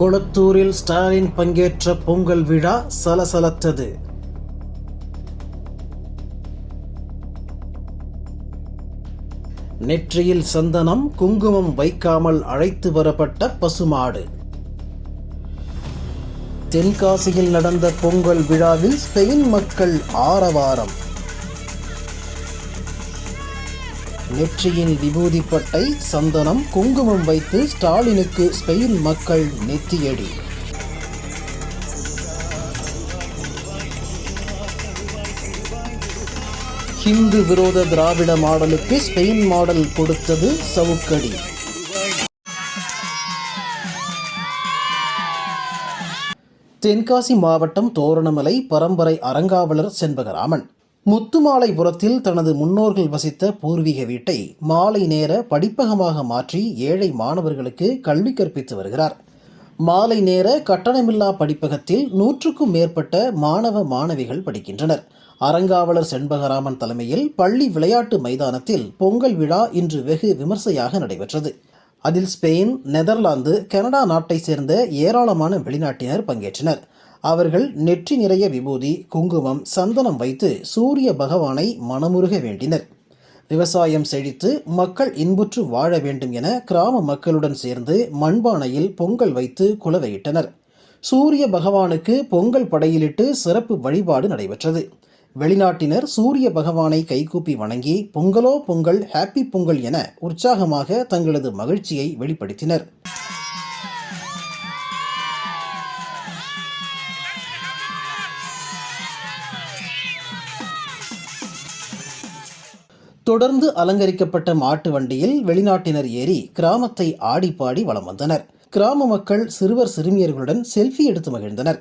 கொளத்தூரில் ஸ்டாலின் பங்கேற்ற பொங்கல் விழா சலசலத்தது. நெற்றியில் சந்தனம் குங்குமம் வைக்காமல் அழைத்து வரப்பட்ட பசுமாடு. தென்காசியில் நடந்த பொங்கல் விழாவில் ஸ்பெயின் மக்கள் ஆரவாரம். நெற்றியில் விபூதிப்பட்டை சந்தனம் குங்குமம் வைத்து ஸ்டாலினுக்கு ஸ்பெயின் மக்கள் நெத்தியடி. ஹிந்து விரோத திராவிட மாடலுக்கு ஸ்பெயின் மாடல் கொடுத்தது சவுக்கடி. தென்காசி மாவட்டம் தோரணமலை பரம்பரை அறங்காவலர் செண்பகராமன். முத்துமாலைபுரத்தில் தனது முன்னோர்கள் வசித்த பூர்வீக வீட்டை மாலை நேர படிப்பகமாக மாற்றி ஏழை மாணவர்களுக்கு கல்வி கற்பித்து வருகிறார். மாலை நேர கட்டணமில்லா படிப்பகத்தில் நூற்றுக்கும் மேற்பட்ட மாணவ மாணவிகள் படிக்கின்றனர். அறங்காவலர் செண்பகராமன் தலைமையில் பள்ளி விளையாட்டு மைதானத்தில் பொங்கல் விழா இன்று வெகு விமர்சையாக நடைபெற்றது. அதில் ஸ்பெயின் நெதர்லாந்து கனடா நாட்டை சேர்ந்த ஏராளமான வெளிநாட்டினர் பங்கேற்றனர். அவர்கள் நெற்றி நிறைய விபூதி குங்குமம் சந்தனம் வைத்து சூரிய பகவானை மனமுருக வேண்டினர். விவசாயம் செழித்து மக்கள் இன்புற்று வாழ வேண்டும் என கிராம மக்களுடன் சேர்ந்து மண்பானையில் பொங்கல் வைத்து குலவையிட்டனர். சூரிய பகவானுக்கு பொங்கல் படையிலிட்டு சிறப்பு வழிபாடு நடைபெற்றது. வெளிநாட்டினர் சூரிய பகவானை கைகூப்பி வணங்கி பொங்கலோ பொங்கல் ஹாப்பி பொங்கல் என உற்சாகமாக தங்களது மகிழ்ச்சியை வெளிப்படுத்தினர். தொடர்ந்து அலங்கரிக்கப்பட்ட மாட்டு வண்டியில் வெளிநாட்டினர் ஏறி கிராமத்தை ஆடிப்பாடி வலம் வந்தனர். கிராம மக்கள் சிறுவர் சிறுமியர்களுடன் செல்ஃபி எடுத்து மகிழ்ந்தனர்.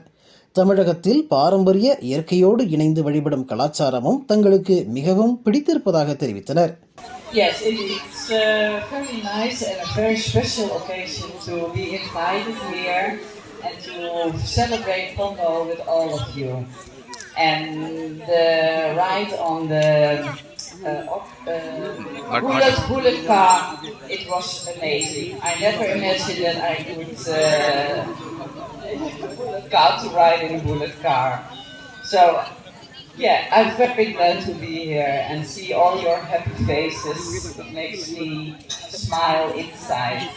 தமிழகத்தில் பாரம்பரிய இயற்கையோடு இணைந்து வழிபடும் கலாச்சாரமும் தங்களுக்கு மிகவும் பிடித்திருப்பதாக தெரிவித்தனர். Yes, it, it's uh, very nice and a very special occasion to be invited here and to celebrate Pongo with all of you. And the ride on the uh, uh, bullet, bullet car, it was amazing. I never imagined that I would uh, got to ride in a bullet car. So yeah, I'm very glad to be here and see all your happy faces. It makes me smile inside.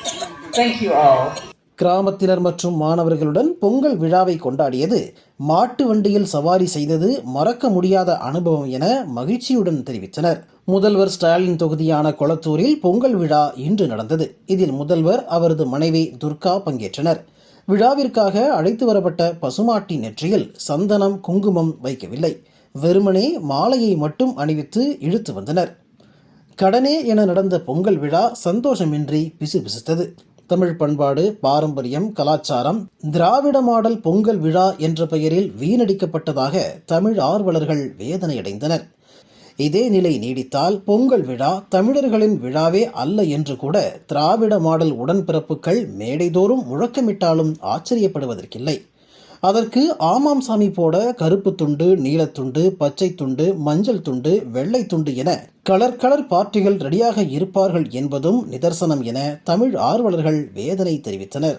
Thank you all. கிராமத்தினர் மற்றும் மாணவர்களுடன் பொங்கல் விழாவை கொண்டாடியது. மாட்டு வண்டியில் சவாரி செய்தது மறக்க முடியாத அனுபவம் என மகிழ்ச்சியுடன் தெரிவித்தனர். முதல்வர் ஸ்டாலின் தொகுதியான கொளத்தூரில் பொங்கல் விழா இன்று நடந்தது. இதில் முதல்வர் அவரது மனைவி துர்கா பங்கேற்றனர். விழாவிற்காக அழைத்து வரப்பட்ட பசுமாட்டி நெற்றியில் சந்தனம் குங்குமம் வைக்கவில்லை. வெறுமனே மாலையை மட்டும் அணிவித்து இழுத்து வந்தனர். கடனே என நடந்த பொங்கல் விழா சந்தோஷமின்றி பிசுபிசுத்தது. தமிழ் பண்பாடு பாரம்பரியம் கலாச்சாரம் திராவிட மாடல் பொங்கல் விழா என்ற பெயரில் வீணடிக்கப்பட்டதாக தமிழ் ஆர்வலர்கள் வேதனையடைந்தனர். இதே நிலை நீடித்தால் பொங்கல் விழா தமிழர்களின் விழாவே அல்ல என்று கூட திராவிட மாடல் உடன்பிறப்புகள் மேடைதோறும் முழக்கமிட்டாலும் ஆச்சரியப்படுவதற்கில்லை. அதற்கு ஆமாம் சாமி போட கருப்பு துண்டு நீலத்துண்டு பச்சை துண்டு மஞ்சள் துண்டு வெள்ளை துண்டு என கலர் கலர் பார்ட்டிகள் ரெடியாக இருப்பார்கள் என்பதும் நிதர்சனம் என தமிழ் ஆர்வலர்கள் வேதனை தெரிவித்தனர்.